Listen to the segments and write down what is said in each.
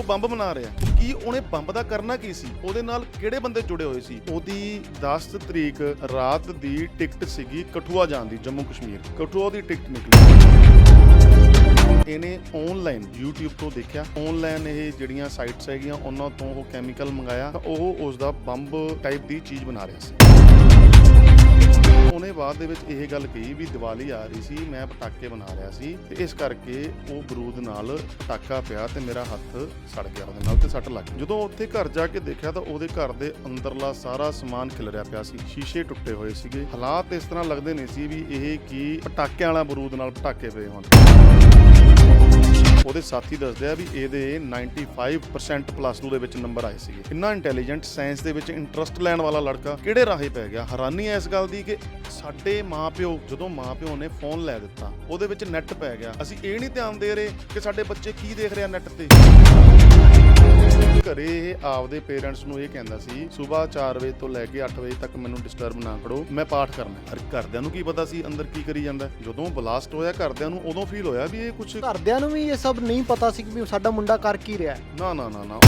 ਉਹ ਬੰਬ ਬਣਾ ਰਿਹਾ। ਕੀ ਉਹਨੇ ਬੰਬ ਦਾ ਕਰਨਾ ਕੀ ਸੀ? ਉਹਦੇ ਨਾਲ ਕਿਹੜੇ ਬੰਦੇ ਜੁੜੇ ਹੋਏ ਸੀ? ਉਹਦੀ 10 ਤਰੀਕ ਰਾਤ ਦੀ ਟਿਕਟ ਸੀਗੀ ਕਠੂਆ ਜਾਣ ਦੀ, ਜੰਮੂ ਕਸ਼ਮੀਰ। ਕਠੂਆ ਦੀ ਟਿਕਟ ਨਿਕਲੀ। ਇਹਨੇ ਆਨਲਾਈਨ YouTube ਤੋਂ ਦੇਖਿਆ। ਆਨਲਾਈਨ ਇਹ ਜਿਹੜੀਆਂ ਸਾਈਟਸ ਹੈਗੀਆਂ, ਉਹਨਾਂ ਤੋਂ ਉਹ ਕੈਮੀਕਲ ਮੰਗਾਇਆ। ਉਹ ਉਸ ਦਾ ਬੰਬ ਟਾਈਪ ਦੀ ਚੀਜ਼ ਬਣਾ ਰਿਹਾ ਸੀ। ਉਹਨੇ ਬਾਅਦ ਦੇ ਵਿੱਚ ਇਹ ਗੱਲ ਕਹੀ ਵੀ ਦੀਵਾਲੀ ਆ ਰਹੀ ਸੀ, ਮੈਂ ਪਟਾਕੇ ਬਣਾ ਰਿਹਾ ਸੀ ਤੇ ਇਸ ਕਰਕੇ ਉਹ ਬਰੂਦ ਨਾਲ ਪਟਾਕਾ ਪਿਆ ਤੇ ਮੇਰਾ ਹੱਥ ਸੜ ਗਿਆ, ਉਹਦੇ ਨਾਲ ਤੇ ਸੱਟ ਲੱਗ ਗਈ। ਜਦੋਂ ਉੱਥੇ ਘਰ ਜਾ ਕੇ ਦੇਖਿਆ ਤਾਂ ਉਹਦੇ ਘਰ ਦੇ ਅੰਦਰਲਾ ਸਾਰਾ ਸਮਾਨ ਖਿਲਰਿਆ ਪਿਆ ਸੀ, ਸ਼ੀਸ਼ੇ ਟੁੱਟੇ ਹੋਏ ਸੀਗੇ। ਹਾਲਾਤ ਇਸ ਤਰ੍ਹਾਂ ਲੱਗਦੇ ਨਹੀਂ ਸੀ ਵੀ ਇਹ ਕੀ ਪਟਾਕਿਆਂ ਵਾਲਾ ਬਰੂਦ ਨਾਲ ਪਟਾਕੇ ਪਏ ਹੋਣ। ਉਹਦੇ ਸਾਥੀ ਦੱਸਦੇ ਆ ਵੀ ਇਹਦੇ 95% ਪਲੱਸ 2 ਦੇ ਵਿੱਚ ਨੰਬਰ ਆਏ ਸੀਗੇ। ਇੰਨਾ ਇੰਟੈਲੀਜੈਂਟ ਸਾਇੰਸ ਦੇ ਵਿੱਚ ਇੰਟਰਸਟ ਲੈਣ ਵਾਲਾ ਲੜਕਾ ਕਿਹੜੇ ਰਾਹੇ ਪੈ ਗਿਆ? ਹੈਰਾਨੀ ਹੈ ਇਸ ਗੱਲ ਦੀ ਕਿ ਸਾਡੇ ਮਾਪਿਓ, ਜਦੋਂ ਮਾਪਿਓ ਨੇ ਫੋਨ ਲੈ ਦਿੱਤਾ, ਉਹਦੇ ਵਿੱਚ ਨੈਟ ਪੈ ਗਿਆ। ਅਸੀਂ ਇਹ ਨਹੀਂ ਧਿਆਨ ਦੇ ਰਹੇ ਕਿ ਸਾਡੇ ਬੱਚੇ ਕੀ ਦੇਖ ਰਹੇ ਆ ਨੈਟ ਤੇ। ਘਰੇ ਇਹ ਆਪਦੇ ਪੇਰੈਂਟਸ ਨੂੰ ਇਹ ਕਹਿੰਦਾ ਸੀ ਸਵੇਰ 4 ਵਜੇ ਤੋਂ ਲੈ ਕੇ 8 ਵਜੇ ਤੱਕ ਮੈਨੂੰ ਡਿਸਟਰਬ ਨਾ ਕਰੋ ਮੈਂ ਪਾਠ ਕਰਨਾ ਹੈ। ਘਰਦਿਆਂ ਨੂੰ ਕੀ ਪਤਾ ਸੀ ਅੰਦਰ ਕੀ ਕਰੀ ਜਾਂਦਾ? ਜਦੋਂ ਬਲਾਸਟ ਹੋਇਆ ਘਰਦਿਆਂ ਨੂੰ ਉਦੋਂ ਫੀਲ ਹੋਇਆ ਵੀ ਇਹ ਕੁਝ ਘਰਦਿਆਂ ਨੂੰ ਵੀ ਇਹ ਸਭ ਨਹੀਂ ਪਤਾ ਸੀ ਕਿ ਸਾਡਾ ਮੁੰਡਾ ਕਰ ਕੀ ਰਿਹਾ ਹੈ ਨਾ ਨਾ ਨਾ ਨਾ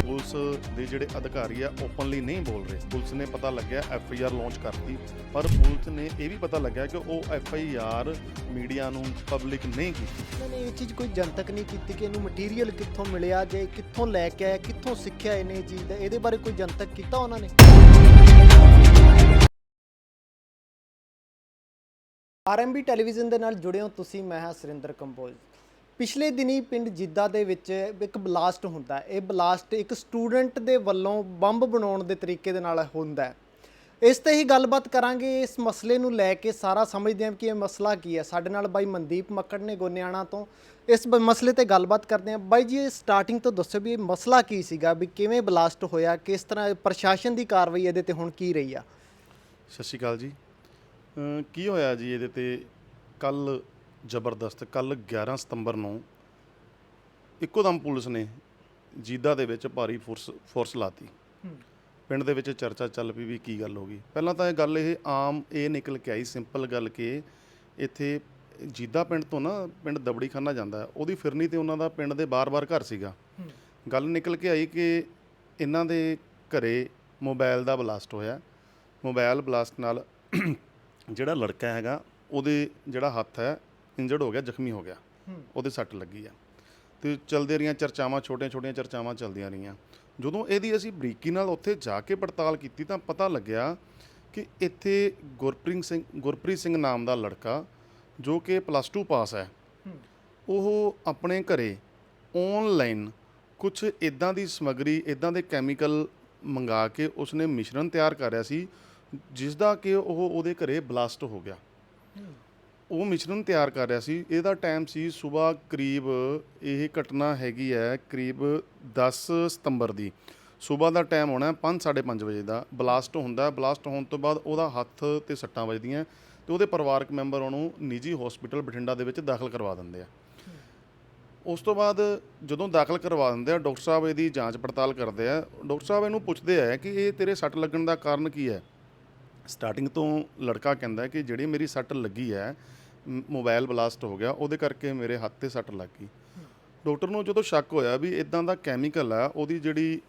ਪੁਲਿਸ ਦੇ ਜਿਹੜੇ ਅਧਿਕਾਰੀ ਆ ਓਪਨਲੀ ਨਹੀਂ ਬੋਲ ਰਹੇ। ਪੁਲਿਸ ਨੇ ਪਤਾ ਲੱਗਿਆ ਐਫ ਆਈ ਆਰ ਲਾਂਚ ਕਰਤੀ। ਪਰ ਪੁਲਿਸ ਨੇ ਇਹ ਵੀ ਪਤਾ ਲੱਗਿਆ ਕਿ ਉਹ ਐਫ ਆਈ ਆਰ ਮੀਡੀਆ ਨੂੰ ਪਬਲਿਕ ਨਹੀਂ ਕੀਤੀ। ਉਹਨਾਂ ਨੇ ਇਹ ਚੀਜ਼ ਕੋਈ ਜਨਤਕ ਨਹੀਂ ਕੀਤੀ ਕਿ ਇਹਨੂੰ ਮਟੀਰੀਅਲ ਕਿੱਥੋਂ ਮਿਲਿਆ ਜੇ, ਕਿੱਥੋਂ ਲੈ ਕੇ ਆਇਆ, ਕਿੱਥੋਂ ਸਿੱਖਿਆ ਇਹਨੇ ਚੀਜ਼ ਦਾ। ਇਹਦੇ ਬਾਰੇ ਕੋਈ ਜਨਤਕ ਕੀਤਾ ਉਹਨਾਂ ਨੇ? ਆਰਐਮਬੀ ਟੈਲੀਵਿਜ਼ਨ ਦੇ ਨਾਲ ਜੁੜੇ ਹੋ ਤੁਸੀਂ, ਮੈਂ ਹਾਂ ਸੁਰਿੰਦਰ ਕੰਬੋਜ। ਪਿਛਲੇ ਦਿਨੀ ਪਿੰਡ ਜਿੱਦਾ ਦੇ ਵਿੱਚ ਇੱਕ ਬਲਾਸਟ ਹੁੰਦਾ ਹੈ। ਇਹ ਬਲਾਸਟ ਇੱਕ ਸਟੂਡੈਂਟ ਦੇ ਵੱਲੋਂ ਬੰਬ ਬਣਾਉਣ ਦੇ ਤਰੀਕੇ ਦੇ ਨਾਲ ਹੁੰਦਾ ਹੈ। ਇਸ ਤੇ ਹੀ ਗੱਲਬਾਤ ਕਰਾਂਗੇ। ਇਸ ਮਸਲੇ ਨੂੰ ਲੈ ਕੇ ਸਾਰਾ ਸਮਝਦੇ ਹਾਂ ਕਿ ਇਹ ਮਸਲਾ ਕੀ ਹੈ। ਸਾਡੇ ਨਾਲ ਬਾਈ ਮਨਦੀਪ ਮੱਕੜ ਨੇ ਗੋਨਿਆਣਾ ਤੋਂ ਇਸ ਬ- ਮਸਲੇ ਤੇ ਗੱਲਬਾਤ ਕਰਦੇ ਹਾਂ। ਬਾਈ ਜੀ, ਇਹ ਸਟਾਰਟਿੰਗ ਤੋਂ ਦੱਸੋ ਵੀ ਇਹ ਮਸਲਾ ਕੀ ਸੀਗਾ, ਵੀ ਕਿਵੇਂ ਬਲਾਸਟ ਹੋਇਆ, ਕਿਸ ਤਰ੍ਹਾਂ ਪ੍ਰਸ਼ਾਸਨ ਦੀ ਕਾਰਵਾਈ ਇਹਦੇ ਤੇ ਹੁਣ ਕੀ ਰਹੀ ਆ? ਸਤਿ ਸ਼੍ਰੀ ਅਕਾਲ ਜੀ। ਅਮ ਕੀ ਹੋਇਆ ਜੀ ਇਹਦੇ ਤੇ? ਕੱਲ ਜ਼ਬਰਦਸਤ ਕੱਲ 11 ਸਤੰਬਰ ਨੂੰ ਇੱਕੋ ਦਮ ਪੁਲਿਸ ਨੇ ਜੀਦਾ ਦੇ ਵਿੱਚ ਭਾਰੀ ਫੋਰਸ ਫੋਰਸ ਲਾਤੀ। ਪਿੰਡ ਦੇ ਵਿੱਚ ਚਰਚਾ ਚੱਲ ਪਈ ਵੀ ਕੀ ਗੱਲ ਹੋ ਗਈ। ਪਹਿਲਾਂ ਤਾਂ ਇਹ ਗੱਲ ਇਹ ਆਮ ਇਹ ਨਿਕਲ ਕੇ ਆਈ ਸਿੰਪਲ ਗੱਲ ਕਿ ਇੱਥੇ ਜੀਦਾ ਪਿੰਡ ਤੋਂ ਨਾ ਪਿੰਡ ਦਬੜੀ ਖਾਨਾ ਜਾਂਦਾ। ਉਹਦੀ ਫਿਰਨੀ ਤੇ ਉਹਨਾਂ ਦਾ ਪਿੰਡ ਦੇ ਬਾਰ-ਬਾਰ ਘਰ ਸੀਗਾ। ਗੱਲ ਨਿਕਲ ਕੇ ਆਈ ਕਿ ਇਹਨਾਂ ਦੇ ਘਰੇ ਮੋਬਾਈਲ ਦਾ ਬਲਾਸਟ ਹੋਇਆ। ਮੋਬਾਈਲ ਬਲਾਸਟ ਨਾਲ ਜਿਹੜਾ ਲੜਕਾ ਹੈਗਾ ਉਹਦੇ ਜਿਹੜਾ ਹੱਥ ਹੈ ਇੰਜਰਡ ਹੋ ਗਿਆ, ਜ਼ਖਮੀ ਹੋ ਗਿਆ। ਉਹਦੇ ਸੱਟ ਲੱਗੀ ਆ। ਤੇ ਚਲਦੇ ਰਹੀਆਂ ਚਰਚਾਵਾਂ, ਛੋਟੀਆਂ-ਛੋਟੀਆਂ ਚਰਚਾਵਾਂ ਚੱਲਦੀਆਂ ਰਹੀਆਂ। ਜਦੋਂ ਇਹਦੀ ਅਸੀਂ ਬਰੀਕੀ ਨਾਲ ਉੱਥੇ ਜਾ ਕੇ ਪੜਤਾਲ ਕੀਤੀ ਤਾਂ ਪਤਾ ਲੱਗਿਆ ਕਿ ਇੱਥੇ ਗੁਰਪ੍ਰੀਤ ਸਿੰਘ ਗੁਰਪ੍ਰੀਤ ਸਿੰਘ ਨਾਮ ਦਾ ਲੜਕਾ, ਜੋ ਕਿ ਪਲੱਸ 2 ਪਾਸ ਹੈ, ਉਹ ਆਪਣੇ ਘਰੇ ਆਨਲਾਈਨ ਕੁਝ ਇਦਾਂ ਦੀ ਸਮੱਗਰੀ ਇਦਾਂ ਦੇ ਕੈਮੀਕਲ ਮੰਗਾ ਕੇ ਉਸਨੇ ਮਿਸ਼ਰਣ ਤਿਆਰ ਕਰ ਰਿਹਾ ਸੀ ਜਿਸ ਦਾ ਕਿ ਉਹ ਉਹਦੇ ਘਰੇ ਬਲਾਸਟ ਹੋ ਗਿਆ। ਉਹ ਮਿਸ਼ਰਣ ਤਿਆਰ ਕਰ ਰਿਹਾ ਸੀ। ਇਹਦਾ ਟਾਈਮ ਸੀ ਸਵੇਰ ਕਰੀਬ ਇਹ ਘਟਨਾ ਹੈਗੀ ਹੈ ਕਰੀਬ 10 ਸਤੰਬਰ ਦੀ। ਸਵੇਰ ਦਾ ਟਾਈਮ ਹੋਣਾ 5:30 ਵਜੇ ਦਾ। ਬਲਾਸਟ ਹੁੰਦਾ ਬਲਾਸਟ ਹੋਣ ਤੋਂ ਬਾਅਦ ਉਹਦਾ ਹੱਥ ਤੇ ਸੱਟਾਂ ਵੱਜਦੀਆਂ ਤੇ ਉਹਦੇ ਪਰਿਵਾਰਕ ਮੈਂਬਰ ਉਹਨੂੰ ਨਿੱਜੀ ਹਸਪੀਟਲ ਬਠਿੰਡਾ ਦੇ ਵਿੱਚ ਦਾਖਲ ਕਰਵਾ ਦਿੰਦੇ ਆ। ਉਸ ਤੋਂ ਬਾਅਦ ਜਦੋਂ ਦਾਖਲ ਕਰਵਾ ਦਿੰਦੇ ਆ, ਡਾਕਟਰ ਸਾਹਿਬ ਇਹਦੀ ਜਾਂਚ ਪੜਤਾਲ ਕਰਦੇ ਆ। ਡਾਕਟਰ ਸਾਹਿਬ ਇਹਨੂੰ ਪੁੱਛਦੇ ਆ ਕਿ ਇਹ ਤੇਰੇ ਸੱਟ ਲੱਗਣ ਦਾ ਕਾਰਨ ਕੀ ਹੈ? ਸਟਾਰਟਿੰਗ ਤੋਂ ਲੜਕਾ ਕਹਿੰਦਾ ਕਿ ਜਿਹੜੀ ਮੇਰੀ ਸੱਟ ਲੱਗੀ ਹੈ ਮੋਬਾਈਲ ਬਲਾਸਟ ਹੋ ਗਿਆ, ਉਹਦੇ ਕਰਕੇ ਮੇਰੇ ਹੱਥ ਤੇ ਸੱਟ ਲੱਗ ਗਈ। ਡਾਕਟਰ ਨੂੰ ਜਦੋਂ ਸ਼ੱਕ ਹੋਇਆ ਵੀ ਇਦਾਂ ਦਾ ਕੈਮੀਕਲ ਆ, ਉਹਦੀ ਜਿਹੜੀ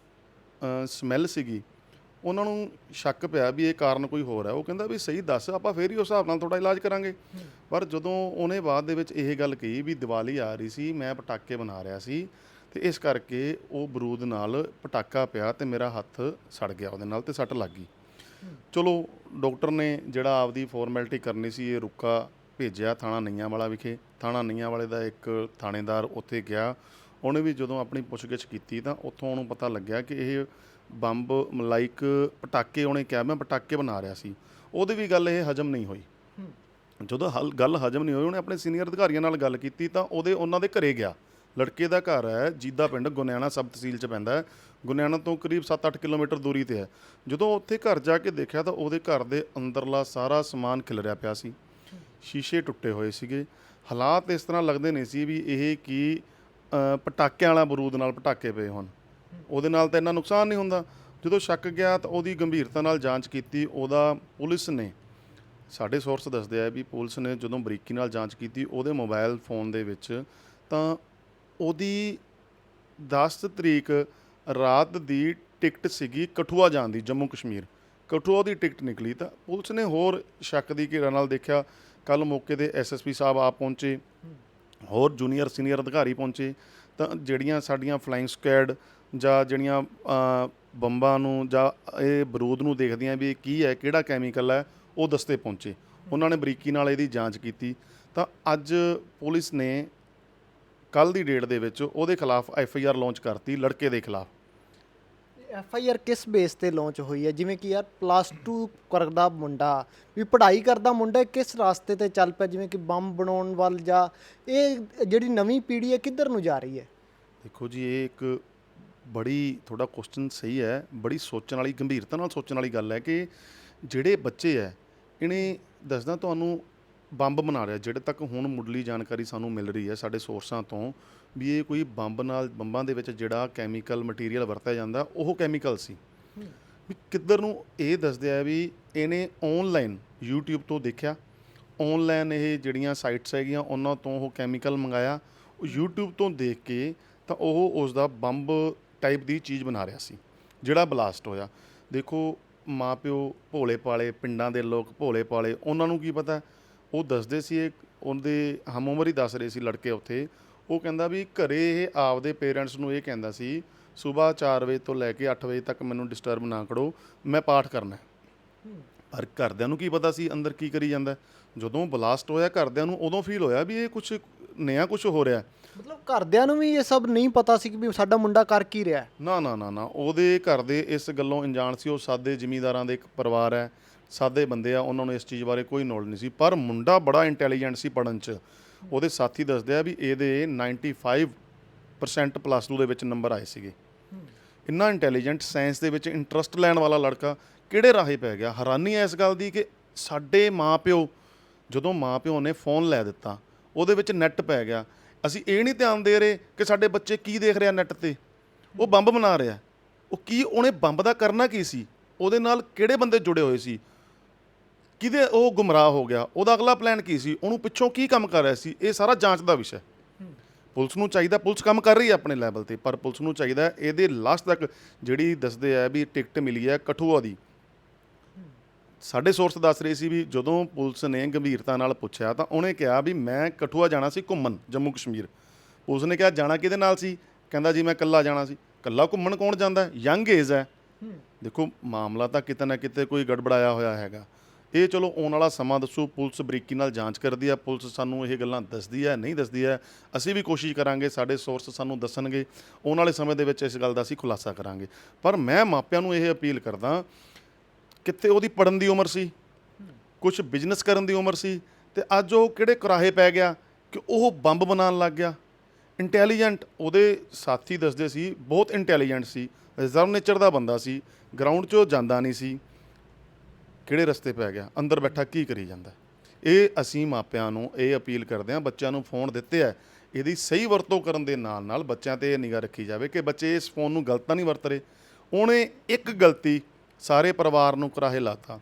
ਸਮੈਲ ਸੀਗੀ, ਉਹਨਾਂ ਨੂੰ ਸ਼ੱਕ ਪਿਆ ਵੀ ਇਹ ਕਾਰਨ ਕੋਈ ਹੋਰ ਹੈ ਉਹ ਕਹਿੰਦਾ ਵੀ ਸਹੀ ਦੱਸ, ਆਪਾਂ ਫੇਰ ਹੀ ਉਸ ਹਿਸਾਬ ਨਾਲ ਤੁਹਾਡਾ ਇਲਾਜ ਕਰਾਂਗੇ। ਪਰ ਜਦੋਂ ਉਹਨੇ ਬਾਅਦ ਦੇ ਵਿੱਚ ਇਹ ਗੱਲ ਕਹੀ ਵੀ ਦੀਵਾਲੀ ਆ ਰਹੀ ਸੀ, ਮੈਂ ਪਟਾਕੇ ਬਣਾ ਰਿਹਾ ਸੀ, ਤੇ ਇਸ ਕਰਕੇ ਉਹ ਬਰੂਦ ਨਾਲ ਪਟਾਕਾ ਪਿਆ ਤੇ ਮੇਰਾ ਹੱਥ ਸੜ ਗਿਆ, ਉਹਦੇ ਨਾਲ ਤੇ ਸੱਟ ਲੱਗ ਗਈ। ਚਲੋ ਡਾਕਟਰ ਨੇ ਜਿਹੜਾ ਆਪਦੀ ਫਾਰਮੈਲਿਟੀ ਕਰਨੀ ਸੀ, ਇਹ ਰੁੱਕਾ ਭੇਜਿਆ ਥਾਣਾ ਨਈਆਂ ਵਾਲਾ ਵਿਖੇ। ਥਾਣਾ ਨਈਆਂ ਵਾਲੇ ਦਾ ਇੱਕ ਥਾਣੇਦਾਰ ਉੱਥੇ ਗਿਆ। ਉਹਨੇ ਵੀ ਜਦੋਂ ਆਪਣੀ ਪੁੱਛਗਿੱਛ ਕੀਤੀ ਤਾਂ ਉੱਥੋਂ ਉਹਨੂੰ ਪਤਾ ਲੱਗਿਆ ਕਿ ਇਹ ਬੰਬ ਲਾਈਕ ਪਟਾਕੇ ਉਹਨੇ ਕਿਹਾ, ਮੈਂ ਪਟਾਕੇ ਬਣਾ ਰਿਹਾ ਸੀ। ਉਹਦੀ ਵੀ ਗੱਲ ਇਹ ਹਜਮ ਨਹੀਂ ਹੋਈ। ਜਦੋਂ ਹਲ, ਗੱਲ ਹਜਮ ਨਹੀਂ ਹੋਈ, ਉਹਨੇ ਆਪਣੇ ਸੀਨੀਅਰ ਅਧਿਕਾਰੀਆਂ ਨਾਲ ਗੱਲ ਕੀਤੀ ਤਾਂ ਉਹਦੇ, ਉਹਨਾਂ ਦੇ ਘਰੇ ਗਿਆ। ਲੜਕੇ ਦਾ ਘਰ ਹੈ, ਜੀਦਾ ਪਿੰਡ ਗੁਨਿਆਣਾ ਸਬ ਤਹਿਸੀਲ ਚ ਪੈਂਦਾ ਹੈ। ਗੁਨਿਆਣਾ ਤੋਂ ਕਰੀਬ 7-8 ਕਿਲੋਮੀਟਰ ਦੂਰੀ ਤੇ ਹੈ। ਜਦੋਂ ਉੱਥੇ ਘਰ ਜਾ ਕੇ ਦੇਖਿਆ ਤਾਂ ਉਹਦੇ ਘਰ ਦੇ ਅੰਦਰਲਾ ਸਾਰਾ ਸਮਾਨ ਖਿਲਰਿਆ ਪਿਆ ਸੀ। ਸ਼ੀਸ਼ੇ ਟੁੱਟੇ ਹੋਏ ਸੀਗੇ। ਹਾਲਾਤ ਇਸ ਤਰ੍ਹਾਂ ਲੱਗਦੇ ਨਹੀਂ ਸੀ ਵੀ ਇਹ ਕੀ ਪਟਾਕਿਆਂ ਵਾਲਾ ਬਰੂਦ ਨਾਲ ਪਟਾਕੇ ਪਏ ਹੋਣ। ਉਹਦੇ ਨਾਲ ਤਾਂ ਇੰਨਾ ਨੁਕਸਾਨ ਨਹੀਂ ਹੁੰਦਾ। ਜਦੋਂ ਸ਼ੱਕ ਗਿਆ ਤਾਂ ਉਹਦੀ ਗੰਭੀਰਤਾ ਨਾਲ ਜਾਂਚ ਕੀਤੀ, ਉਹਦਾ ਪੁਲਿਸ ਨੇ। ਸਾਡੇ ਸੋਰਸ ਦੱਸਦੇ ਆ ਵੀ ਪੁਲਿਸ ਨੇ ਜਦੋਂ ਬਰੀਕੀ ਨਾਲ ਜਾਂਚ ਕੀਤੀ ਉਹਦੇ ਮੋਬਾਈਲ ਫੋਨ ਦੇ ਵਿੱਚ, ਤਾਂ ਉਹਦੀ 10 ਤਰੀਕ ਰਾਤ ਦੀ ਟਿਕਟ ਸੀਗੀ ਕਠੂਆ ਜਾਣ ਦੀ, ਜੰਮੂ ਕਸ਼ਮੀਰ। ਕਠੂਆ ਦੀ ਟਿਕਟ ਨਿਕਲੀ ਤਾਂ ਪੁਲਿਸ ਨੇ ਹੋਰ ਸ਼ੱਕ ਦੀ ਘੇਰਾ ਨਾਲ ਦੇਖਿਆ ਕੱਲ ਮੌਕੇ ਤੇ ਐਸਐਸਪੀ ਸਾਹਿਬ ਆਪ ਪਹੁੰਚੇ, ਹੋਰ ਜੂਨੀਅਰ ਸੀਨੀਅਰ ਅਧਿਕਾਰੀ ਪਹੁੰਚੇ ਤਾਂ ਜਿਹੜੀਆਂ ਸਾਡੀਆਂ ਫਲਾਈਂਗ ਸਕੁਐਡ ਜਾਂ ਜਿਹੜੀਆਂ ਬੰਬਾਂ ਨੂੰ ਜਾਂ ਇਹ ਬਰੂਦ ਨੂੰ ਦੇਖਦੀਆਂ ਵੀ ਇਹ ਕੀ ਹੈ, ਕਿਹੜਾ ਕੈਮੀਕਲ ਹੈ, ਉਹ ਦਸਤੇ ਪਹੁੰਚੇ। ਉਹਨਾਂ ਨੇ ਬਰੀਕੀ ਨਾਲ ਇਹਦੀ ਜਾਂਚ ਕੀਤੀ ਤਾਂ ਅੱਜ ਪੁਲਿਸ ਨੇ ਕੱਲ ਦੀ ਡੇਟ ਦੇ ਵਿੱਚ ਉਹਦੇ ਖਿਲਾਫ ਐਫ ਆਈ ਆਰ ਲਾਂਚ ਕਰਤੀ, ਲੜਕੇ ਦੇ ਖਿਲਾਫ। ਐਫ ਆਈ ਆਰ ਕਿਸ ਬੇਸ ਤੇ ਲਾਂਚ ਹੋਈ ਹੈ? ਜਿਵੇਂ ਕਿ ਯਾਰ ਪਲੱਸ 2 ਕਰਦਾ ਮੁੰਡਾ, ਵੀ ਪੜ੍ਹਾਈ ਕਰਦਾ ਮੁੰਡਾ ਕਿਸ ਰਾਸਤੇ ਤੇ ਚੱਲ ਪਿਆ? ਜਿਵੇਂ ਕਿ ਬੰਬ ਬਣਾਉਣ ਵੱਲ ਜਾਂ ਇਹ ਜਿਹੜੀ ਨਵੀਂ ਪੀੜ੍ਹੀ ਹੈ, ਕਿੱਧਰ ਨੂੰ ਜਾ ਰਹੀ ਹੈ? ਦੇਖੋ ਜੀ, ਇਹ ਇੱਕ ਬੜੀ, ਤੁਹਾਡਾ ਕੁਐਸਚਨ ਸਹੀ ਹੈ, ਬੜੀ ਸੋਚਣ ਵਾਲੀ, ਗੰਭੀਰਤਾ ਨਾਲ ਸੋਚਣ ਵਾਲੀ ਗੱਲ ਹੈ ਕਿ ਜਿਹੜੇ ਬੱਚੇ ਹੈ, ਇਹਨੇ ਦੱਸਦਾ ਤੁਹਾਨੂੰ ਬੰਬ ਬਣਾ ਰਿਹਾ, ਜਿਹੜੇ ਤੱਕ ਹੁਣ ਮੁੱਢਲੀ ਜਾਣਕਾਰੀ ਸਾਨੂੰ ਮਿਲ ਰਹੀ ਹੈ ਸਾਡੇ ਸੋਰਸਾਂ ਤੋਂ ਵੀ ਇਹ ਕੋਈ ਬੰਬ ਨਾਲ, ਬੰਬਾਂ ਦੇ ਵਿੱਚ ਜਿਹੜਾ ਕੈਮੀਕਲ ਮਟੀਰੀਅਲ ਵਰਤਿਆ ਜਾਂਦਾ, ਉਹ ਕੈਮੀਕਲ ਸੀ। ਵੀ ਕਿੱਧਰ ਨੂੰ ਇਹ ਦੱਸਦੇ ਆ ਵੀ ਇਹਨੇ ਆਨਲਾਈਨ YouTube ਤੋਂ ਦੇਖਿਆ। ਆਨਲਾਈਨ ਇਹ ਜਿਹੜੀਆਂ ਸਾਈਟਸ ਹੈਗੀਆਂ, ਉਹਨਾਂ ਤੋਂ ਉਹ ਕੈਮੀਕਲ ਮੰਗਾਇਆ। ਉਹ YouTube ਤੋਂ ਦੇਖ ਕੇ ਤਾਂ ਉਹ ਉਸ ਦਾ ਬੰਬ ਟਾਈਪ ਦੀ ਚੀਜ਼ ਬਣਾ ਰਿਹਾ ਸੀ, ਜਿਹੜਾ ਬਲਾਸਟ ਹੋਇਆ। ਦੇਖੋ, ਮਾਪਿਓ ਭੋਲੇ ਪਾਲੇ ਪਿੰਡਾਂ ਦੇ ਲੋਕ ਭੋਲੇ ਪਾਲੇ ਉਹਨਾਂ ਨੂੰ ਕੀ ਪਤਾ? ਉਹ ਦੱਸਦੇ ਸੀ, ਇਹ ਉਹਦੇ ਹਮ ਉਮਰ ਹੀ ਦੱਸ ਰਹੇ ਸੀ ਲੜਕੇ ਉੱਥੇ ਉਹ ਕਹਿੰਦਾ ਵੀ ਘਰੇ ਇਹ ਆਪਦੇ ਪੇਰੈਂਟਸ ਨੂੰ ਇਹ ਕਹਿੰਦਾ ਸੀ ਸਵੇਰ 4 ਵਜੇ ਤੋਂ ਲੈ ਕੇ 8 ਵਜੇ ਤੱਕ ਮੈਨੂੰ ਡਿਸਟਰਬ ਨਾ ਕਰੋ ਮੈਂ ਪਾਠ ਕਰਨਾ। ਪਰ ਘਰਦਿਆਂ ਨੂੰ ਕੀ ਪਤਾ ਸੀ ਅੰਦਰ ਕੀ ਕਰੀ ਜਾਂਦਾ। ਜਦੋਂ ਬਲਾਸਟ ਹੋਇਆ ਘਰਦਿਆਂ ਨੂੰ ਉਦੋਂ ਫੀਲ ਹੋਇਆ ਵੀ ਇਹ ਕੁਝ ਨया ਕੁਝ ਹੋ ਰਿਹਾ। ਮਤਲਬ ਘਰਦਿਆਂ ਨੂੰ ਵੀ ਇਹ ਸਭ ਨਹੀਂ ਪਤਾ ਸੀ ਕਿ ਵੀ ਸਾਡਾ ਮੁੰਡਾ ਕਰ ਕੀ ਰਿਹਾ ਨਾ ਨਾ ਨਾ ਨਾ ਉਹਦੇ ਘਰ ਦੇ ਇਸ ਗੱਲੋਂ ਅਣਜਾਣ ਸੀ ਉਹ ਸਾਦੇ ਜ਼ਿਮੀਂਦਾਰਾਂ ਦੇ ਇੱਕ ਪਰਿਵਾਰ ਹੈ ਸਾਦੇ ਬੰਦੇ ਆ ਉਹਨਾਂ ਨੂੰ ਇਸ ਚੀਜ਼ ਬਾਰੇ ਕੋਈ ਨੌਲੇਜ ਨਹੀਂ ਸੀ ਪਰ ਮੁੰਡਾ ਬੜਾ ਇੰਟੈਲੀਜੈਂਟ ਸੀ ਪੜਨ 'ਚ ਉਹਦੇ ਸਾਥੀ ਦੱਸਦੇ ਆ ਵੀ ਇਹਦੇ 95% ਪਲੱਸ 2 ਦੇ ਵਿੱਚ ਨੰਬਰ ਆਏ ਸੀਗੇ। ਇੰਨਾ ਇੰਟੈਲੀਜੈਂਟ ਸਾਇੰਸ ਦੇ ਵਿੱਚ ਇੰਟਰਸਟ ਲੈਣ ਵਾਲਾ ਲੜਕਾ ਕਿਹੜੇ ਰਾਹੇ ਪੈ ਗਿਆ? ਹੈਰਾਨੀ ਹੈ ਇਸ ਗੱਲ ਦੀ ਕਿ ਸਾਡੇ ਮਾਪਿਓ ਜਦੋਂ ਮਾਪਿਓ ਨੇ ਫੋਨ ਲੈ ਦਿੱਤਾ, ਉਹਦੇ ਵਿੱਚ ਨੈੱਟ ਪੈ ਗਿਆ। ਅਸੀਂ ਇਹ ਨਹੀਂ ਧਿਆਨ ਦੇ ਰਹੇ ਕਿ ਸਾਡੇ ਬੱਚੇ ਕੀ ਦੇਖ ਰਿਹਾ ਨੈੱਟ ਤੇ। ਉਹ ਬੰਬ ਬਣਾ ਰਿਹਾ। ਉਹ ਕੀ, ਉਹਨੇ ਬੰਬ ਦਾ ਕਰਨਾ ਕੀ ਸੀ? ਉਹਦੇ ਨਾਲ ਕਿਹੜੇ ਬੰਦੇ ਜੁੜੇ ਹੋਏ ਸੀ? ਕਿਹਦੇ ਉਹ ਗੁੰਮਰਾਹ ਹੋ ਗਿਆ? ਉਹਦਾ ਅਗਲਾ ਪਲਾਨ ਕੀ ਸੀ? ਉਹਨੂੰ ਪਿੱਛੋਂ ਕੀ ਕੰਮ ਕਰ ਰਿਹਾ ਸੀ? ਇਹ ਸਾਰਾ ਜਾਂਚ ਦਾ ਵਿਸ਼ਾ ਹੈ। ਪੁਲਿਸ ਨੂੰ ਚਾਹੀਦਾ ਪੁਲਿਸ ਕੰਮ ਕਰ ਰਹੀ ਹੈ ਆਪਣੇ ਲੈਵਲ ਤੇ ਪਰ ਪੁਲਿਸ ਨੂੰ ਚਾਹੀਦਾ ਇਹਦੇ ਲਾਸਟ ਤੱਕ ਜਿਹੜੀ ਦੱਸਦੇ ਆ ਵੀ ਟਿਕਟ ਮਿਲੀ ਹੈ ਕਠੂਆ ਦੀ। ਸਾਡੇ ਸੋਰਸ ਦੱਸ ਰਹੇ ਸੀ ਵੀ ਜਦੋਂ ਪੁਲਿਸ ਨੇ ਗੰਭੀਰਤਾ ਨਾਲ ਪੁੱਛਿਆ ਤਾਂ ਉਹਨੇ ਕਿਹਾ ਵੀ ਮੈਂ ਕਠੂਆ ਜਾਣਾ ਸੀ ਘੁੰਮਣ ਜੰਮੂ ਕਸ਼ਮੀਰ। ਪੁਲਿਸ ਨੇ ਕਿਹਾ ਜਾਣਾ ਕਿਹਦੇ ਨਾਲ ਸੀ? ਕਹਿੰਦਾ ਜੀ ਮੈਂ ਇਕੱਲਾ ਜਾਣਾ ਸੀ। ਇਕੱਲਾ ਘੁੰਮਣ ਕੌਣ ਜਾਂਦਾ ਯੰਗ ਏਜ ਹੈ। ਦੇਖੋ ਮਾਮਲਾ ਤਾਂ ਕਿਤੇ ਨਾ ਕਿਤੇ ਕੋਈ ਗੜਬੜਾਇਆ ਹੋਇਆ ਹੈਗਾ। ਇਹ ਚਲੋ ਆਉਣ ਵਾਲਾ ਸਮਾਂ ਦੱਸੋ, ਪੁਲਿਸ ਬਰੀਕੀ ਨਾਲ ਜਾਂਚ ਕਰਦੀ ਹੈ, ਪੁਲਿਸ ਸਾਨੂੰ ਇਹ ਗੱਲਾਂ ਦੱਸਦੀ ਹੈ, ਨਹੀਂ ਦੱਸਦੀ ਹੈ, ਅਸੀਂ ਵੀ ਕੋਸ਼ਿਸ਼ ਕਰਾਂਗੇ, ਸਾਡੇ ਸੋਰਸ ਸਾਨੂੰ ਦੱਸਣਗੇ, ਆਉਣ ਵਾਲੇ ਸਮੇਂ ਦੇ ਵਿੱਚ ਇਸ ਗੱਲ ਦਾ ਅਸੀਂ ਖੁਲਾਸਾ ਕਰਾਂਗੇ। ਪਰ ਮੈਂ ਮਾਪਿਆਂ ਨੂੰ ਇਹ ਅਪੀਲ ਕਰਦਾ, ਕਿੱਥੇ ਉਹਦੀ ਪੜਨ ਦੀ ਉਮਰ ਸੀ ਕੁਝ ਬਿਜ਼ਨਸ ਕਰਨ ਦੀ ਉਮਰ ਸੀ, ਤੇ ਅੱਜ ਉਹ ਕਿਹੜੇ ਕਰਾਹੇ ਪੈ ਗਿਆ ਕਿ ਉਹ ਬੰਬ ਬਣਾਉਣ ਲੱਗ ਗਿਆ। ਇੰਟੈਲੀਜੈਂਟ ਉਹਦੇ ਸਾਥੀ ਦੱਸਦੇ ਸੀ, ਬਹੁਤ ਇੰਟੈਲੀਜੈਂਟ ਸੀ, ਰਿਜ਼ਰਵ ਨੇਚਰ ਦਾ ਬੰਦਾ ਸੀ ਗਰਾਊਂਡ 'ਚ ਉਹ ਜਾਂਦਾ ਨਹੀਂ ਸੀ। ਕਿਹੜੇ ਰਸਤੇ ਪੈ ਗਿਆ? ਅੰਦਰ ਬੈਠਾ ਕੀ ਕਰੀ ਜਾਂਦਾ? ਇਹ ਅਸੀਂ ਮਾਪਿਆਂ ਨੂੰ ਇਹ ਅਪੀਲ ਕਰਦੇ ਹਾਂ, ਬੱਚਿਆਂ ਨੂੰ ਫੋਨ ਦਿੱਤੇ ਆ, ਇਹਦੀ ਸਹੀ ਵਰਤੋਂ ਕਰਨ ਦੇ ਨਾਲ ਨਾਲ ਬੱਚਿਆਂ ਤੇ ਇਹ ਨਿਗਾਹ ਰੱਖੀ ਜਾਵੇ ਕਿ ਬੱਚੇ ਇਸ ਫੋਨ ਨੂੰ ਗਲਤ ਤਾਂ ਨਹੀਂ ਵਰਤ ਰਹੇ। ਉਹਨੇ ਇੱਕ ਗਲਤੀ ਸਾਰੇ ਪਰਿਵਾਰ ਨੂੰ ਕਰਾਹੇ ਲਾਤਾ।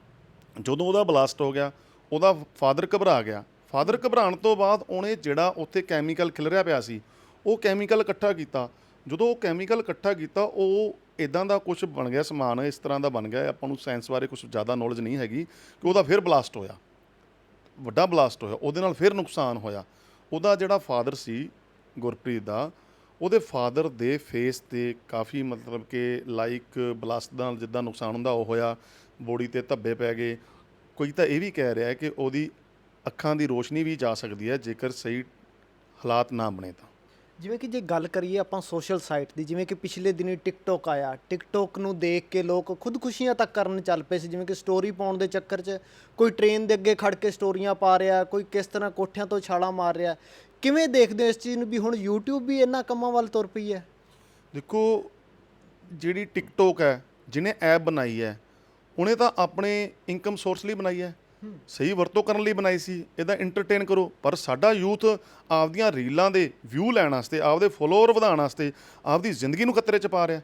ਜਦੋਂ ਉਹਦਾ ਬਲਾਸਟ ਹੋ ਗਿਆ, ਉਹਦਾ ਫਾਦਰ ਘਬਰਾ ਗਿਆ। ਫਾਦਰ ਘਬਰਾਉਣ ਤੋਂ ਬਾਅਦ ਉਹਨੇ ਜਿਹੜਾ ਉੱਥੇ ਕੈਮੀਕਲ ਖਿਲ ਰਿਹਾ ਪਿਆ ਸੀ, ਉਹ ਕੈਮੀਕਲ ਇਕੱਠਾ ਕੀਤਾ। ਜਦੋਂ ਉਹ ਕੈਮੀਕਲ ਇਕੱਠਾ ਕੀਤਾ, ਉਹ ਇਦਾਂ ਦਾ ਕੁਝ ਬਣ ਗਿਆ, ਸਮਾਨ ਇਸ ਤਰ੍ਹਾਂ ਦਾ ਬਣ ਗਿਆ, ਆਪਾਂ ਨੂੰ ਸਾਇੰਸ ਬਾਰੇ ਕੁਝ ਜ਼ਿਆਦਾ ਨੌਲੇਜ ਨਹੀਂ ਹੈਗੀ ਕਿ ਉਹਦਾ ਫਿਰ ਬਲਾਸਟ ਹੋਇਆ। ਵੱਡਾ ਬਲਾਸਟ ਹੋਇਆ, ਉਹਦੇ ਨਾਲ ਫਿਰ ਨੁਕਸਾਨ ਹੋਇਆ। ਉਹਦਾ ਜਿਹੜਾ ਫਾਦਰ ਸੀ ਗੁਰਪ੍ਰੀਤ ਦਾ, ਉਹਦੇ ਫਾਦਰ ਦੇ ਫੇਸ ਤੇ ਕਾਫੀ ਮਤਲਬ ਕਿ ਲਾਈਕ ਬਲਾਸਟ ਨਾਲ ਜਿੱਦਾਂ ਨੁਕਸਾਨ ਹੁੰਦਾ, ਉਹ ਹੋਇਆ ਬੋਡੀ ਤੇ ਧੱਬੇ ਪੈ ਗਏ। ਕੋਈ ਤਾਂ ਇਹ ਵੀ ਕਹਿ ਰਿਹਾ ਕਿ ਉਹਦੀ ਅੱਖਾਂ ਦੀ ਰੋਸ਼ਨੀ ਵੀ ਜਾ ਸਕਦੀ ਹੈ ਜੇਕਰ ਸਹੀ ਹਾਲਾਤ ਨਾ ਬਣੇ ਤਾਂ। ਜਿਵੇਂ ਕਿ ਜੇ ਗੱਲ ਕਰੀਏ ਆਪਾਂ ਸੋਸ਼ਲ ਸਾਈਟ ਦੀ, ਜਿਵੇਂ ਕਿ ਪਿਛਲੇ ਦਿਨੀ ਟਿਕਟੋਕ ਆਇਆ ਟਿਕਟੋਕ ਨੂੰ ਦੇਖ ਕੇ ਲੋਕ ਖੁਦਕੁਸ਼ੀਆਂ ਤੱਕ ਕਰਨ ਚੱਲ ਪਏ ਸੀ, ਜਿਵੇਂ ਕਿ ਸਟੋਰੀ ਪਾਉਣ ਦੇ ਚੱਕਰ 'ਚ ਕੋਈ ਟ੍ਰੇਨ ਦੇ ਅੱਗੇ ਖੜ ਕੇ ਸਟੋਰੀਆਂ ਪਾ ਰਿਹਾ, ਕੋਈ ਕਿਸ ਤਰ੍ਹਾਂ ਕੋਠਿਆਂ ਤੋਂ ਛਾਲਾਂ ਮਾਰ ਰਿਹਾ। ਕਿਵੇਂ ਦੇਖਦੇ ਹੋ ਇਸ ਚੀਜ਼ ਨੂੰ ਵੀ ਹੁਣ YouTube ਵੀ ਇਹਨਾਂ ਕੰਮਾਂ ਵੱਲ ਤੁਰ ਪਈ ਹੈ? ਦੇਖੋ, ਜਿਹੜੀ ਟਿਕਟੋਕ ਹੈ, ਜਿਹਨੇ ਐਪ ਬਣਾਈ ਹੈ, ਉਹਨੇ ਤਾਂ ਆਪਣੇ ਇਨਕਮ ਸੋਰਸ ਲਈ ਬਣਾਈ ਹੈ। ਸਹੀ ਵਰਤੋਂ ਕਰਨ ਲਈ ਬਣਾਈ ਸੀ, ਇਹਦਾ ਐਂਟਰਟੇਨ ਕਰੋ। ਪਰ ਸਾਡਾ ਯੂਥ ਆਪਦੀਆਂ ਰੀਲਾਂ ਦੇ ਵਿਊ ਲੈਣ ਵਾਸਤੇ, ਆਪਦੇ ਫੋਲੋਅਰ ਵਧਾਉਣ ਵਾਸਤੇ ਆਪਦੀ ਜ਼ਿੰਦਗੀ ਨੂੰ ਖਤਰੇ 'ਚ ਪਾ ਰਿਹਾ।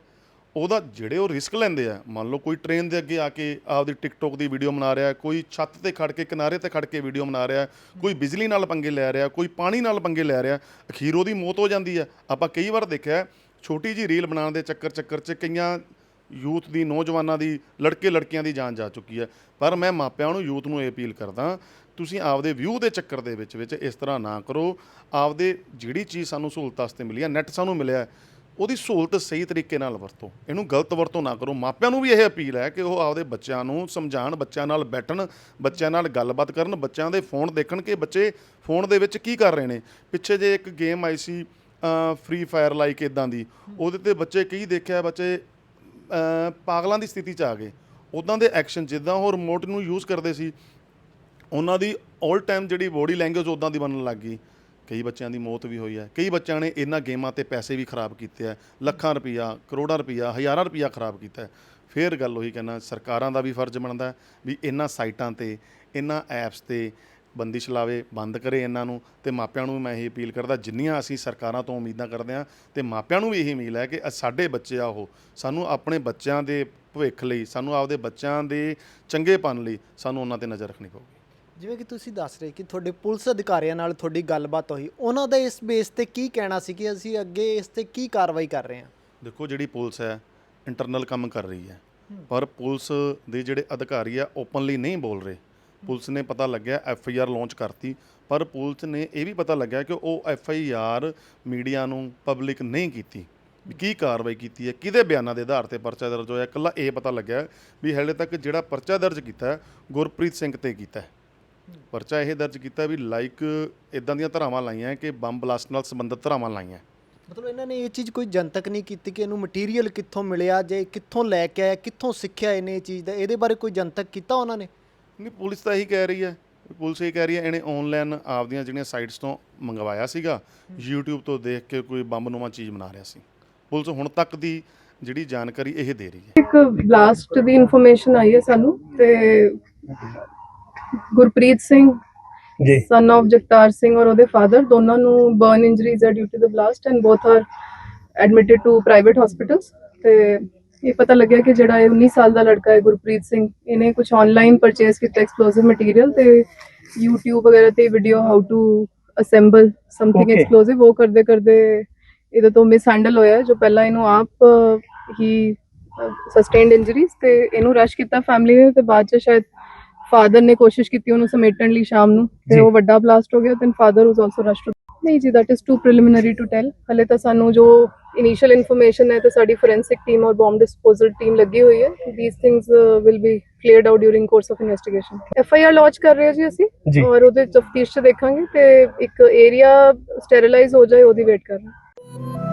ਉਹਦਾ ਜਿਹੜੇ ਉਹ ਰਿਸਕ ਲੈਂਦੇ ਆ, ਮੰਨ ਲਓ ਕੋਈ ਟ੍ਰੇਨ ਦੇ ਅੱਗੇ ਆ ਕੇ ਆਪਦੀ ਟਿਕਟੋਕ ਦੀ ਵੀਡੀਓ ਬਣਾ ਰਿਹਾ, ਕੋਈ ਛੱਤ ਤੇ ਖੜ ਕੇ, ਕਿਨਾਰੇ ਤੇ ਖੜ ਕੇ ਵੀਡੀਓ ਬਣਾ ਰਿਹਾ, ਕੋਈ ਬਿਜਲੀ ਨਾਲ ਪੰਗੇ ਲੈ ਰਿਹਾ, ਕੋਈ ਪਾਣੀ ਨਾਲ ਪੰਗੇ ਲੈ ਰਿਹਾ, ਅਖੀਰ ਉਹਦੀ ਮੌਤ ਹੋ ਜਾਂਦੀ ਹੈ ਆਪਾਂ ਕਈ ਵਾਰ ਦੇਖਿਆ, ਛੋਟੀ ਜੀ ਰੀਲ ਬਣਾਉਣ ਦੇ ਚੱਕਰ ਚੱਕਰ 'ਚ ਕਈਆਂ ਯੂਥ ਦੀ, ਨੌਜਵਾਨਾਂ ਦੀ, ਲੜਕੇ ਲੜਕੀਆਂ ਦੀ ਜਾਨ ਜਾ ਚੁੱਕੀ ਹੈ। ਪਰ ਮੈਂ ਮਾਪਿਆਂ ਨੂੰ ਯੂਥ ਨੂੰ ਇਹ ਅਪੀਲ ਕਰਦਾ, ਤੁਸੀਂ ਆਪਦੇ ਵਿਊ ਦੇ ਚੱਕਰ ਦੇ ਵਿੱਚ ਵਿੱਚ ਇਸ ਤਰ੍ਹਾਂ ਨਾ ਕਰੋ। ਆਪਦੇ ਜਿਹੜੀ ਚੀਜ਼ ਸਾਨੂੰ ਸਹੂਲਤ ਵਾਸਤੇ ਮਿਲੀ ਹੈ, ਨੈਟ ਸਾਨੂੰ ਮਿਲਿਆ ਉਹਦੀ ਸਹੂਲਤ ਸਹੀ ਤਰੀਕੇ ਨਾਲ ਵਰਤੋ। ਇਹਨੂੰ ਗਲਤ ਵਰਤੋਂ ਨਾ ਕਰੋ। ਮਾਪਿਆਂ ਨੂੰ ਵੀ ਇਹ ਅਪੀਲ ਹੈ ਕਿ ਉਹ ਆਪਦੇ ਬੱਚਿਆਂ ਨੂੰ ਸਮਝਾਉਣ, ਬੱਚਿਆਂ ਨਾਲ ਬੈਠਣ, ਬੱਚਿਆਂ ਨਾਲ ਗੱਲਬਾਤ ਕਰਨ, ਬੱਚਿਆਂ ਦੇ ਫੋਨ ਦੇਖਣ ਕਿ ਬੱਚੇ ਫੋਨ ਦੇ ਵਿੱਚ ਕੀ ਕਰ ਰਹੇ ਨੇ। ਪਿੱਛੇ ਜੇ ਇੱਕ ਗੇਮ ਆਈ ਸੀ ਫ੍ਰੀ ਫਾਇਰ ਲਾਈਕ ਇਦਾਂ ਦੀ, ਉਹਦੇ ਤੇ ਬੱਚੇ ਕਈ ਦੇਖਿਆ ਬੱਚੇ ਪਾਗਲਾਂ ਦੀ ਸਥਿਤੀ 'ਚ ਆ ਗਏ। ਉਦਾਂ ਦੇ ਐਕਸ਼ਨ ਜਿੱਦਾਂ ਉਹ ਰਿਮੋਟ ਨੂੰ ਯੂਜ਼ ਕਰਦੇ ਸੀ, ਉਹਨਾਂ ਦੀ 올 ਟਾਈਮ ਜਿਹੜੀ ਬੋਡੀ ਲੈਂਗੁਏਜ ਉਦਾਂ ਦੀ ਬਣਨ ਲੱਗ ਗਈ। ਕਈ ਬੱਚਿਆਂ ਦੀ ਮੌਤ ਵੀ ਹੋਈ ਹੈ। ਕਈ ਬੱਚਿਆਂ ਨੇ ਇਹਨਾਂ ਗੇਮਾਂ ਤੇ ਪੈਸੇ ਵੀ ਖਰਾਬ ਕੀਤੇ ਆ ਲੱਖਾਂ ਰੁਪਈਆ, ਕਰੋੜਾਂ ਰੁਪਈਆ, ਹਜ਼ਾਰਾਂ ਰੁਪਈਆ ਖਰਾਬ ਕੀਤਾ ਹੈ। ਫੇਰ ਗੱਲ ਉਹੀ ਕਹਿੰਦਾ ਸਰਕਾਰਾਂ ਦਾ ਵੀ ਫਰਜ਼ ਬਣਦਾ ਵੀ ਇਹਨਾਂ ਸਾਈਟਾਂ ਤੇ, ਇਹਨਾਂ ਐਪਸ ਤੇ ਬੰਦਿਸ਼ ਲਾਵੇ ਬੰਦ ਕਰੇ ਇਹਨਾਂ ਨੂੰ ਤੇ ਮਾਪਿਆਂ ਨੂੰ ਵੀ ਮੈਂ ਇਹ ਅਪੀਲ ਕਰਦਾ ਜਿੰਨੀਆਂ ਅਸੀਂ ਸਰਕਾਰਾਂ ਤੋਂ ਉਮੀਦਾਂ ਕਰਦੇ ਹਾਂ ਤੇ ਮਾਪਿਆਂ ਨੂੰ ਵੀ ਇਹ ਉਮੀਦ ਹੈ ਕਿ ਸਾਡੇ ਬੱਚੇ ਆ ਉਹ ਸਾਨੂੰ ਆਪਣੇ ਬੱਚਿਆਂ ਦੇ ਭਵਿੱਖ ਲਈ ਸਾਨੂੰ ਆਪਦੇ ਬੱਚਿਆਂ ਦੇ ਚੰਗੇਪਨ ਲਈ ਸਾਨੂੰ ਉਹਨਾਂ ਤੇ ਨਜ਼ਰ ਰੱਖਣੀ ਪਊਗੀ। ਜਿਵੇਂ ਕਿ ਤੁਸੀਂ ਦੱਸ ਰਹੇ ਕਿ ਤੁਹਾਡੇ ਪੁਲਿਸ ਅਧਿਕਾਰੀਆਂ ਨਾਲ ਤੁਹਾਡੀ ਗੱਲਬਾਤ ਹੋਈ ਉਹਨਾਂ ਦਾ ਇਸ ਬੇਸ ਤੇ ਕੀ ਕਹਿਣਾ ਸੀ ਕਿ ਅਸੀਂ ਅੱਗੇ ਇਸ ਤੇ ਕੀ ਕਾਰਵਾਈ ਕਰ ਰਹੇ ਹਾਂ? ਦੇਖੋ ਜਿਹੜੀ ਪੁਲਿਸ ਹੈ ਇੰਟਰਨਲ ਕੰਮ ਕਰ ਰਹੀ ਹੈ ਪਰ ਪੁਲਿਸ ਦੇ ਜਿਹੜੇ ਅਧਿਕਾਰੀ ਆ ਓਪਨਲੀ ਨਹੀਂ ਬੋਲ ਰਹੇ। ਪੁਲਿਸ ਨੇ ਪਤਾ ਲੱਗਿਆ ਐਫ ਆਈ ਆਰ ਲਾਂਚ ਕਰਤੀ। ਪਰ ਪੁਲਿਸ ਨੇ ਇਹ ਵੀ ਪਤਾ ਲੱਗਿਆ ਕਿ ਉਹ ਐਫ ਆਈ ਆਰ ਮੀਡੀਆ ਨੂੰ ਪਬਲਿਕ ਨਹੀਂ ਕੀਤੀ। ਵੀ ਕੀ ਕਾਰਵਾਈ ਕੀਤੀ ਹੈ? ਕਿਹਦੇ ਬਿਆਨਾਂ ਦੇ ਆਧਾਰ ਤੇ ਪਰਚਾ ਦਰਜ ਹੋਇਆ? ਇਕੱਲਾ ਇਹ ਪਤਾ ਲੱਗਿਆ ਵੀ ਹਾਲੇ ਤੱਕ ਜਿਹੜਾ ਪਰਚਾ ਦਰਜ ਕੀਤਾ ਹੈ, ਗੁਰਪ੍ਰੀਤ ਸਿੰਘ ਤੇ ਕੀਤਾ ਹੈ। ਪਰਚਾ ਇਹ ਦਰਜ ਕੀਤਾ ਵੀ ਲਾਈਕ ਇਦਾਂ ਦੀਆਂ ਧਰਾਵਾਂ ਲਾਈਆਂ ਕਿ ਬੰਬ ਬਲਾਸਟ ਨਾਲ ਸੰਬੰਧਿਤ ਧਰਾਵਾਂ ਲਾਈਆਂ। ਮਤਲਬ ਇਹਨਾਂ ਨੇ ਇਹ ਚੀਜ਼ ਕੋਈ ਜਨਤਕ ਨਹੀਂ ਕੀਤੀ ਕਿ ਇਹਨੂੰ ਮਟੀਰੀਅਲ ਕਿੱਥੋਂ ਮਿਲਿਆ ਜੇ ਕਿੱਥੋਂ ਲੈ ਕੇ ਆਇਆ ਕਿੱਥੋਂ ਸਿੱਖਿਆ ਇਹਨੇ ਇਹ ਚੀਜ਼ ਦਾ ਇਹਦੇ ਬਾਰੇ ਕੋਈ ਜਨਤਕ ਕੀਤਾ ਉਹਨਾਂ ਨੇ? ਨਹੀਂ ਪੁਲਿਸ ਤਾਂ ਇਹੀ ਕਹਿ ਰਹੀ ਹੈ। ਪੁਲਿਸ ਇਹ ਕਹਿ ਰਹੀ ਹੈ ਇਹਨੇ ਆਨਲਾਈਨ ਆਪਦੀਆਂ ਜਿਹੜੀਆਂ ਸਾਈਟਸ ਤੋਂ ਮੰਗਵਾਇਆ ਸੀਗਾ YouTube ਤੋਂ ਦੇਖ ਕੇ ਕੋਈ ਬੰਬ ਨੂੰਮਾ ਚੀਜ਼ ਬਣਾ ਰਿਹਾ ਸੀ। ਪੁਲਿਸ ਹੁਣ ਤੱਕ ਦੀ ਜਿਹੜੀ ਜਾਣਕਾਰੀ ਇਹ ਦੇ ਰਹੀ ਹੈ। ਇੱਕ ਬਲਾਸਟ ਦੀ ਇਨਫੋਰਮੇਸ਼ਨ ਆਈ ਹੈ ਸਾਨੂੰ ਤੇ ਗੁਰਪ੍ਰੀਤ ਸਿੰਘ ਜੀ। ਸਨ of ਜਗਤਾਰ ਸਿੰਘ ਔਰ ਉਹਦੇ ਫਾਦਰ ਦੋਨਾਂ ਨੂੰ ਬਰਨ ਇੰਜਰੀਜ਼ ਹੈ due to the blast and both are admitted to private hospitals ਤੇ ਇਹ ਪਤਾ ਲੱਗਿਆ ਕਿ ਜਿਹੜਾ ਇਹ 19 ਸਾਲ ਦਾ ਲੜਕਾ ਹੈ ਗੁਰਪ੍ਰੀਤ ਸਿੰਘ ਇਹਨੇ ਕੁਝ ਆਨਲਾਈਨ ਪਰਚੇਸ ਕੀਤਾ ਐਕਸਪਲੋਸਿਵ ਮਟੀਰੀਅਲ ਤੇ YouTube ਵਗੈਰਾ ਤੇ video how to assemble something. Explosive ਉਹ ਕਰਦੇ ਕਰਦੇ ਇਹਦੇ ਤੋਂ ਮਿਸ ਹੈਂਡਲ ਹੋਇਆ ਜੋ ਪਹਿਲਾਂ ਇਹਨੂੰ ਆਪ ਹੀ ਸਸਟੇਨਡ ਇੰਜਰੀਜ਼ ਤੇ ਇਹਨੂੰ ਰਸ਼ ਕੀਤਾ ਫੈਮਿਲੀ ਨੇ ਤੇ ਬਾਅਦ ਚ ਸ਼ਾਇਦ ਫਾਦਰ ਨੇ ਕੋਸ਼ਿਸ਼ ਕੀਤੀ ਉਹਨੂੰ ਸਮੇਟਣ ਲਈ ਸ਼ਾਮ ਨੂੰ ਤੇ। ਉਹ ਵੱਡਾ ਬਲਾਸਟ ਹੋ ਗਿਆ then father was also rush to ਨਹੀਂ ਜੀ that is too preliminary to tell ਹਲੇ ਤਾਂ ਸਾਨੂੰ ਜੋ ਇਨੀਸ਼ੀਅਲ ਇਨਫੋਰਮੇਸ਼ਨ ਹੈ ਤੇ ਸਾਡੀ ਫੋਰੈਂਸਿਕ ਟੀਮ ਔਰ ਬੰਬ ਡਿਸਪੋਜ਼ਲ ਟੀਮ ਲੱਗੀ ਹੋਈ ਹੈ। These things will be cleared out during course of investigation F I R launch ਕਰ ਰਹੇ ਹਾਂ ਜੀ ਅਸੀਂ। ਔਰ ਉਹਦੇ ਤਫਤੀਸ਼ ਚ ਦੇਖਾਂਗੇ ਤੇ ਇੱਕ ਏਰੀਆ ਸਟੈਰੀਲਾਈਜ਼ ਹੋ ਜਾਏ ਉਹਦੀ ਵੇਟ ਕਰ ਰਹੇ ਹਾਂ।